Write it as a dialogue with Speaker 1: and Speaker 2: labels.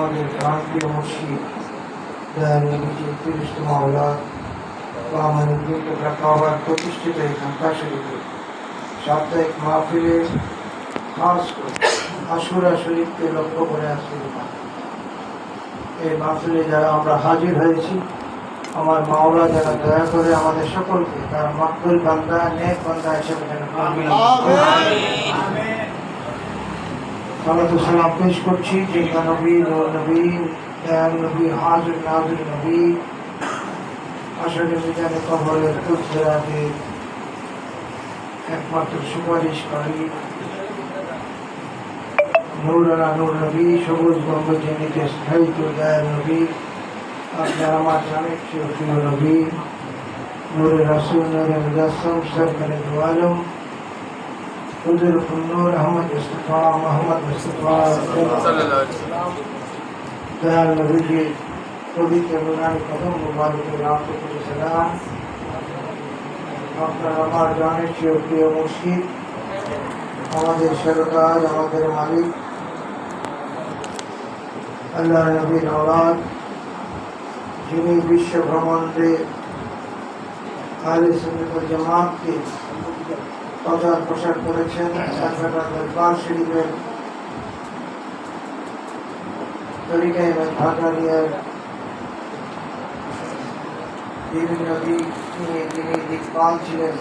Speaker 1: আমাদের প্রান্তীয় মুর্শিদ তিরিশ মাওলা বা আমাদের দুর্গা প্রতিষ্ঠিত এই শরীফে সাপ্তাহিক মাহফিলে খাস আশুরা শরীফকে লক্ষ্য করে আসছে এই মাহফিলে যারা আমরা হাজির হয়েছি আমার মাওলা যারা দয়া করে আমাদের সকলকে তার মাকবুল বান্দা নেক বান্দা হিসেবে যেন। সালাতু সালাম পেশ করছি যে নবী নূর নবী, দয়াল নবী হাজর নাজর নবী আসলে মিজানে কবরের কুলসেরাতে একমাত্র সুপারিশকারী নূরানা নূর নবী, সবুজ ব্রহ্মজনীতে স্থায়িত দয়াল নবী আপনার আমার জানেন প্রিয় নবী, নূরে রাসুল, নূরে মুজাসম সরকারে দোয়ালম হুজুর নূর আহমদ মুস্তফা মোহাম্মদ মুস্তফা দয়াল নবীজি, পবিত্র নুরানি কদম মুবারকের রাখতে সালাম। আপনার আমার জানের চেয়ে প্রিয় মুর্শিদ, আমাদের সরকার, আমাদের মালিক। আল্লাহ নবীর আওলাদ, যিনি বিশ্ব ভ্রমণে আহলে সুন্নাত জামাতকে প্রচার প্রসার করেছেন সারকার দরবার শরীফের তরিকায় ভাটারিয়ার বিভিন্ন দিক নিয়ে তিনি দিকপাল ছিলেন।